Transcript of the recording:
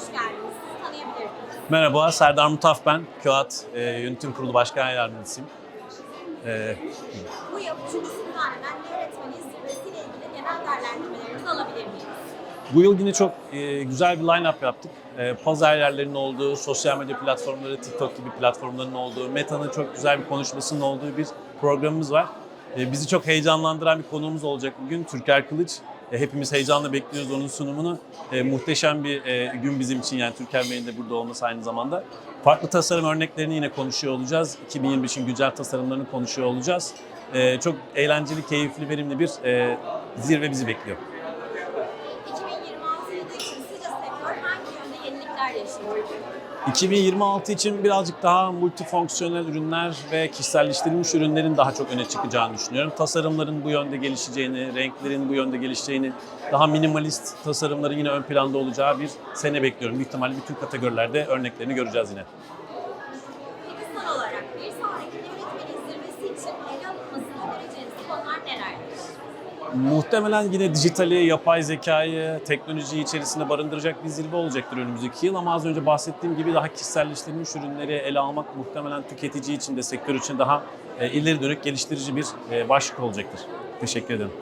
hoş geldiniz. Sizi tanıyabilir miyiz? Merhaba, Serdar Mutaf ben. KÖAT e, Yönetim Kurulu Başkan Yardımcısıyım. E, Bu yıl 3. sınıf öğretmen öğretmeni zirvesiyle ilgili genel değerlendirmelerinizi alabilir miyiz? bu yıl yine çok e, güzel bir line-up yaptık. E, pazar yerlerinin olduğu, sosyal medya platformları, TikTok gibi platformların olduğu, Meta'nın çok güzel bir konuşmasının olduğu bir programımız var. E, bizi çok heyecanlandıran bir konuğumuz olacak bugün. Türker Kılıç. E, hepimiz heyecanla bekliyoruz onun sunumunu. E, muhteşem bir e, gün bizim için yani Türker Bey'in de burada olması aynı zamanda. Farklı tasarım örneklerini yine konuşuyor olacağız. 2025'in güncel tasarımlarını konuşuyor olacağız. Çok eğlenceli, keyifli, verimli bir e, zirve bizi bekliyor. 2026 yılı için sizce sektör hangi yönde yenilikler yaşıyor? 2026 için birazcık daha multifonksiyonel ürünler ve kişiselleştirilmiş ürünlerin daha çok öne çıkacağını düşünüyorum. Tasarımların bu yönde gelişeceğini, renklerin bu yönde gelişeceğini, daha minimalist tasarımların yine ön planda olacağı bir sene bekliyorum. Büyük ihtimalle bütün kategorilerde örneklerini göreceğiz yine. Peki olarak bir sonraki öğretmenin zirvesi için Muhtemelen yine dijitali, yapay zekayı, teknolojiyi içerisinde barındıracak bir zirve olacaktır önümüzdeki yıl. Ama az önce bahsettiğim gibi daha kişiselleştirilmiş ürünleri ele almak muhtemelen tüketici için de sektör için daha e, ileri dönük geliştirici bir e, başlık olacaktır. Teşekkür ederim.